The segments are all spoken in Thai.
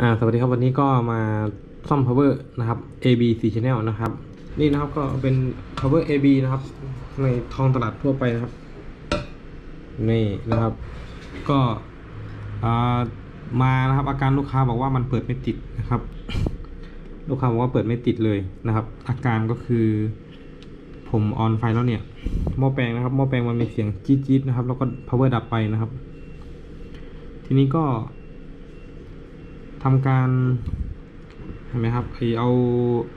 อ่าสวัสดีครับวันนี้ก็มาซ่อม power นะครับ AB 4 channel นะครับ นี่นะครับก็เป็น power AB นะครับ ในทองตลาดทั่วไปนะครับ นี่นะครับ ก็อ่ามานะครับ อาการลูกค้าบอกว่ามันเปิดไม่ติดนะครับ ลูกค้าบอกว่าเปิดไม่ติดเลยนะครับ อาการก็คือผมออนไฟแล้วเนี่ยหม้อแปลงนะครับหม้อแปลงมันมีเสียงจี๊ดๆนะครับ แล้วก็ power ดับไปนะครับ ทีนี้ก็ ทำการเห็นไหมครับไอเอา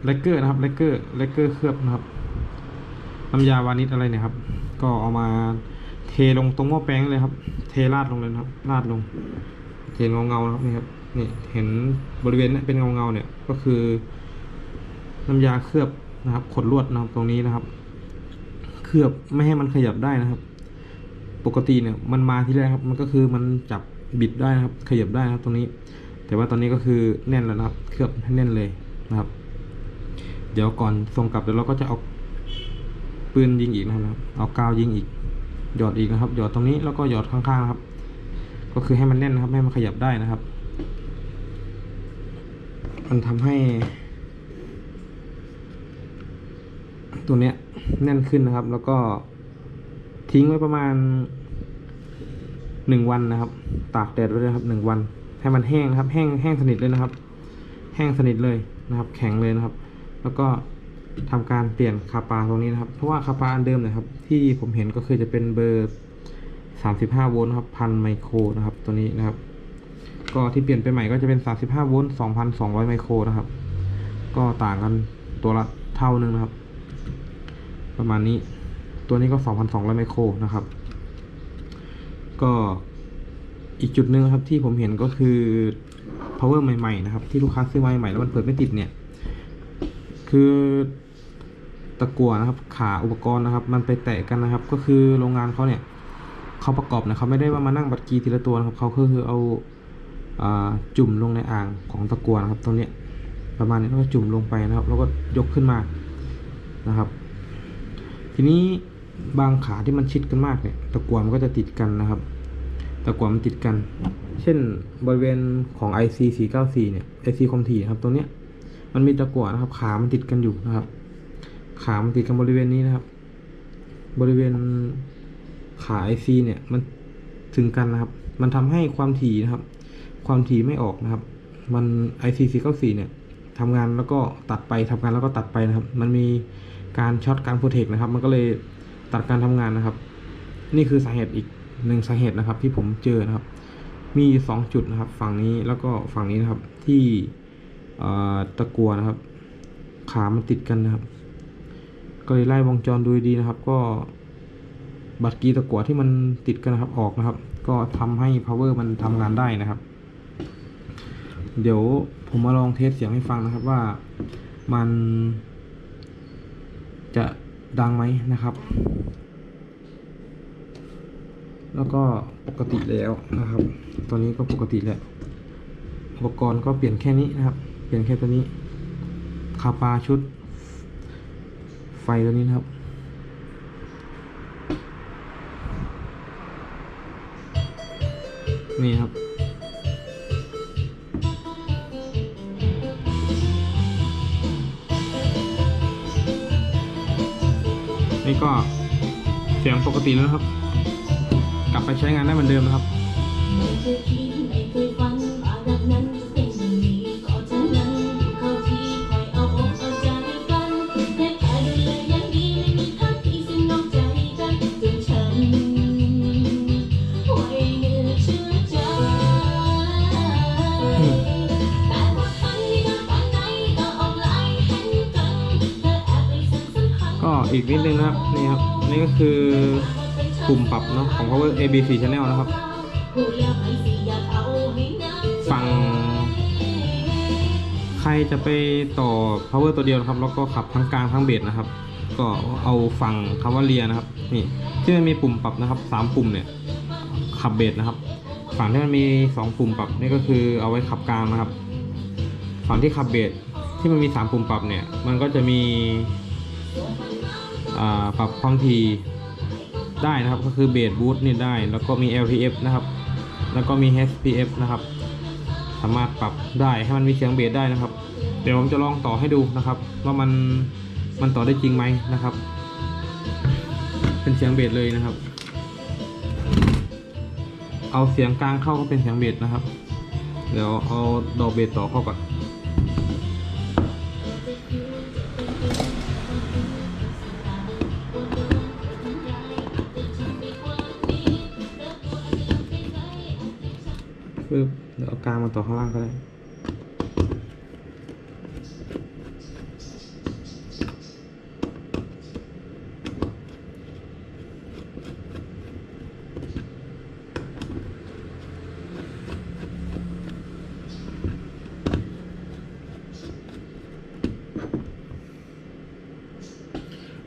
เลกเกอร์นะครับเลกเกอร์เลกเกอร์เคลือบนะครับน้ำยาวานิชอะไรเนี่ยครับ ก็เอามาเทลงตรงหม้อแปลงเลยครับ เทราดลงเลยครับ ราดลงเห็นเงาเงานะครับนี่ครับนี่เห็นบริเวณเนี้เป็นเงาเงาเนี่ยก็คือน้ำยาเคลือบนะครับขดลวดนะครับตรงนี้นะครับ เคลือบไม่ให้มันขยับได้นะครับ ปกติเนี่ยมันมาที่แรกครับ มันก็คือมันจับบิดได้นะครับ ขยับได้นะครับตรงนี้ แต่ว่าตอนนี้ก็คือแน่นแล้วนะครับเคลือบให้แน่นเลยนะครับ เดี๋ยวก่อนส่งกลับเดี๋ยวเราก็จะเอาปืนยิงอีกนะครับ เอากาวยิงอีก หยอดอีกนะครับ หยอดตรงนี้แล้วก็หยอดข้างๆนะครับ ก็คือให้มันแน่นนะครับ ให้มันขยับได้นะครับ มันทำให้ ตัวเนี้ยแน่นขึ้นนะครับ แล้วก็ทิ้งไว้ประมาณหนึ่งวันนะครับ ตากแดดไว้เลยครับหนึ่งวัน ให้มันแห้งนะครับ แห้งแห้งสนิทเลยนะครับ แห้งสนิทเลยนะครับ แข็งเลยนะครับ แล้วก็ทำการเปลี่ยนคาปาตรงนี้นะครับ เพราะว่าคาปาอันเดิมนะครับ ที่ผมเห็นก็คือจะเป็นเบอร์สามสิบห้าโวลต์ครับพันไมโครนะครับ ตัวนี้นะครับ ก็ที่เปลี่ยนไปใหม่ก็จะเป็นสามสิบห้าโวลต์สองพันสองร้อยไมโครนะครับ ก็ต่างกันตัวละเท่านึงนะครับ ประมาณนี้ ตัวนี้ก็สองพันสองร้อยไมโครนะครับ ก็ อีกจุดหนึ่งครับที่ผมเห็นก็คือ power ใหม่ๆนะครับ ที่ลูกค้าซื้อมาใหม่ๆแล้วมันเปิดไม่ติดเนี่ย คือตะกั่วนะครับ ขาอุปกรณ์นะครับ มันไปแตะกันนะครับ ก็คือโรงงานเขาเนี่ยเขาประกอบเนี่ยเขาไม่ได้ว่ามานั่งบัดกีทีละตัวนะครับเขาคือเอาอ่าจุ่มลงในอ่างของตะกั่วนะครับ ตรงเนี้ยประมาณนี้แล้วก็จุ่มลงไปนะครับ แล้วก็ยกขึ้นมานะครับ ทีนี้บางขาที่มันชิดกันมากเนี่ย ตะกั่วมันก็จะติดกันนะครับ ตะกั่วมันติดกัน เช่นบริเวณของ IC 494เนี่ย IC คอมทีนะครับตรงเนี้ยมันมีตะกั่วนะครับ ขามันติดกันอยู่นะครับ ขามันติดกันบริเวณนี้นะครับ บริเวณขา IC เนี่ยมันถึงกันนะครับ มันทำให้ความถี่นะครับ ความถี่ไม่ออกนะครับ มัน IC 494เนี่ยทำงานแล้วก็ตัดไปทำงานแล้วก็ตัดไปนะครับ มันมีการช็อตการโปรเทคนะครับ มันก็เลยตัดการทำงานนะครับ นี่คือสาเหตุอีก หนึ่งสาเหตุนะครับที่ผมเจอนะครับ มีสองจุดนะครับ ฝั่งนี้แล้วก็ฝั่งนี้นะครับที่ตะกัวนะครับ ขามันติดกันนะครับ ก็เลยไล่วงจรดูดีนะครับ ก็บัตรกีตะกัวที่มันติดกันนะครับออกนะครับ ก็ทำให้ power มันทำงานได้นะครับ เดี๋ยวผมมาลองเทสเสียงให้ฟังนะครับว่ามันจะดังไหมนะครับ แล้วก็ปกติแล้วนะครับ ตอนนี้ก็ปกติแล้วอุปกรณ์ก็เปลี่ยนแค่นี้นะครับ เปลี่ยนแค่ตัวนี้คาปาชุด ไฟตัวนี้นะครับ นี่ครับนี่ก็เสียงปกติแล้วครับ ไปใช้งานได้เหมือนเดิมนะครับไม่เคยคิดไม่เคยฝันว่ารักนั้นจะเป็นอย่างนี้ก็ฉะนั้นอยู่เข้าที่คอยเอาอกเอาใจกันแค่แค่ดูแลอย่างดีไม่มีท่าทีซึ่งนอกใจกันจนฉันไว้เนื้อเชื่อใจแต่ว่าครั้งที่เธอฝันไหนก็ออกไลน์เห็นกันเธอแอบไปสั่งสัมพันธ์ก็อีกนิดนึงนะครับนี่ครับนี่ก็คือ ปุ่มปรับเนาะของ Power ABC Channel นะครับ ฝั่ง ใครจะไปต่อ power ตัวเดียวนะครับ แล้วก็ขับทั้งกลางทั้งเบสนะครับ ก็เอาฝั่งคำว่าเลียนะครับ นี่ที่มันมีปุ่มปรับนะครับสามปุ่มเนี่ย ขับเบสนะครับ ฝั่งที่มันมีสองปุ่มปรับนี่ก็คือเอาไว้ขับกลางนะครับ ฝั่งที่ขับเบสที่มันมีสามปุ่มปรับเนี่ย มันก็จะมีอ่าปรับความถี่ ได้นะครับก็คือเบสบูทนี่ได้ แล้วก็มี LPF นะครับ แล้วก็มี HPF นะครับทามารถปรับได้ให้มันมีเสียงเบสได้นะครับ เดี๋ยวผมจะลองต่อให้ดูนะครับ ว่ามันมันต่อได้จริงไหมนะครับ เป็นเสียงเบสเลยนะครับ เอาเสียงกลางเข้าก็เป็นเสียงเบสนะครับ เดี๋ยวเอาดอกเบสต่อเข้าก่อน ปึ๊บเดี๋ยวเอากลางมาต่อข้างล่างก็ได้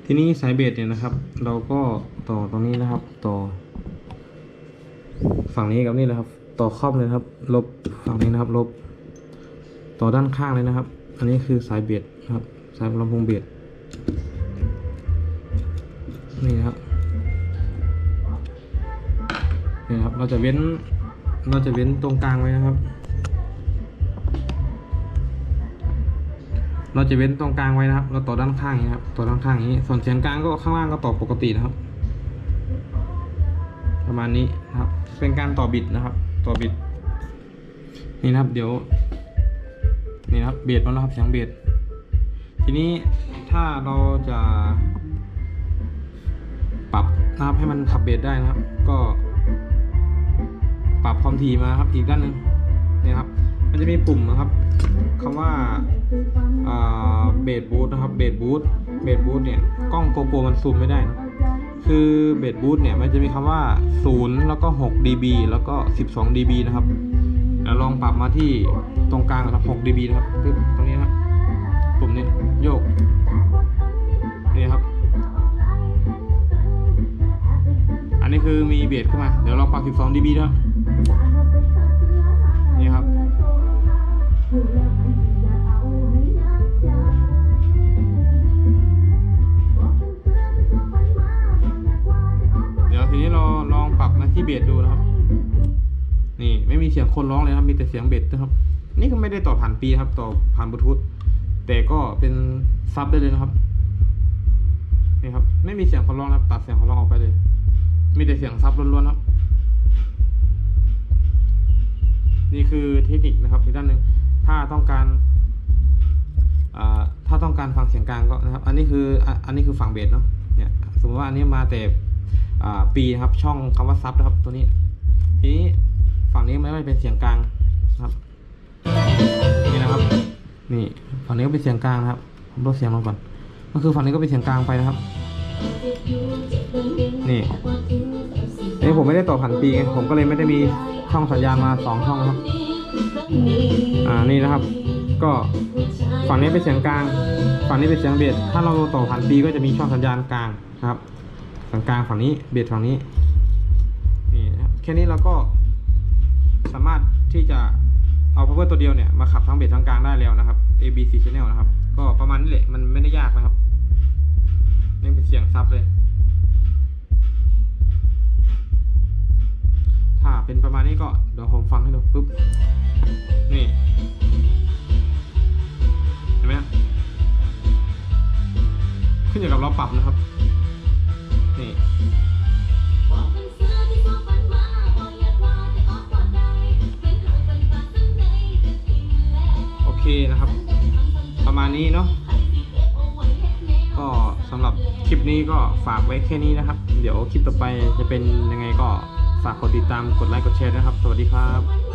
ทีนี้สายเบสเนี่ยนะครับ เราก็ต่อตรงนี้นะครับ ต่อ ฝั่งนี้กับนี่นะครับ ต่อครอบเลยครับ ลบฝั่งนี้นะครับ ลบ ต่อด้านข้างเลยนะครับ อันนี้คือสายเบียดนะครับ สายลำโพงเบียดนี่นะครับนี่นครับ เราจะเว้น เราจะเว้นตรงกลางไว้นะครับ เราจะเว้นตรงกลางไว้นะครับ เราต่อด้านข้างอย่างนี้ครับ ต่อด้านข้างอย่างนี้ ส่วนเสียงกลางก็ข้างล่างก็ต่อปกตินะครับ ประมาณนี้นะครับ เป็นการต่อบิดนะครับ ต่อบิด นี่นะครับ เดี๋ยว นี่นะครับ เบียดมาแล้วครับเสียงเบียดทีนี้ถ้าเราจะปรับนะครับให้มันขับเบสได้นะครับ ก็ ปรับความถี่มาครับอีกด้านหนึ่งนี่ครับ มันจะมีปุ่มนะครับคำว่าเบสบูทนะครับเบสบูทเบสบูทเนี่ยกล้องโกโปรมันซูมไม่ได้นะ คือเบสบูทเนี่ยมันจะมีคำว่า 0 แล้วก็ 6 dB แล้วก็ 12 dB นะครับแล้วลองปรับมาที่ตรงกลางนะครับ 6 dB นะครับคือตรงนี้นะครับปุ่มนี้โยก นี่ครับ อันนี้คือมีเบสขึ้นมา เดี๋ยวลองปรับ 12 dB นะครับ เบสดูนะครับ นี่ไม่มีเสียงคนร้องเลยครับ มีแต่เสียงเบสนะครับ นี่ก็ไม่ได้ต่อผ่านปีครับ ต่อผ่านบลูทูธแต่ก็เป็นซับได้เลยนะครับนี่ครับ ไม่มีเสียงคนร้องนะครับ ตัดเสียงคนร้องออกไปเลย มีแต่เสียงซับล้วนๆครับ นี่คือเทคนิคนะครับอีกด้านหนึ่งถ้าต้องการถ้าต้องการฟังเสียงกลางก็นะครับ อันนี้คืออันนี้คือฝั่งเบสเนาะเนี่ยสมมติว่าอันนี้มาแต่ ปีนะครับ ช่องคำว่าซับนะครับ ตัวนี้ ทีนี้ฝั่งนี้ไม่ได้เป็นเสียงกลางนะครับ นี่นะครับ นี่ฝั่งนี้ก็เป็นเสียงกลางนะครับผมลดเสียงลงก่อน ก็คือฝั่งนี้ก็เป็นเสียงกลางไปนะครับ นี่นี่ผมไม่ได้ต่อผ่านปีไงผมก็เลยไม่ได้มีช่องสัญญาณมาสองช่องครับ อ่านี่นะครับ ก็ฝั่งนี้เป็นเสียงกลาง ฝั่งนี้เป็นเสียงเบสถ้าเราต่อผ่านปีก็จะมีช่องสัญญาณกลางนะครับ กลางฝั่งนี้เบสฝั่งนี้นี่นะครับแค่นี้เราก็สามารถที่จะเอา power ตัวเดียวเนี่ยมาขับทั้งเบสทั้งกลางได้แล้วนะครับ A B C channel นะครับ ก็ประมาณนี้แหละมันไม่ได้ยากนะครับนี่เป็นเสียงซับเลย ถ้าเป็นประมาณนี้ก็เดี๋ยวผมฟังให้ดูปุ๊บนี่เห็นไหมขึ้นอยู่กับเราปรับนะครับ นี้เนาะก็สำหรับคลิปนี้ก็ฝากไว้แค่นี้นะครับ เดี๋ยวคลิปต่อไปจะเป็นยังไงก็ฝากกดติดตามกดไลค์กดแชร์นะครับ สวัสดีครับ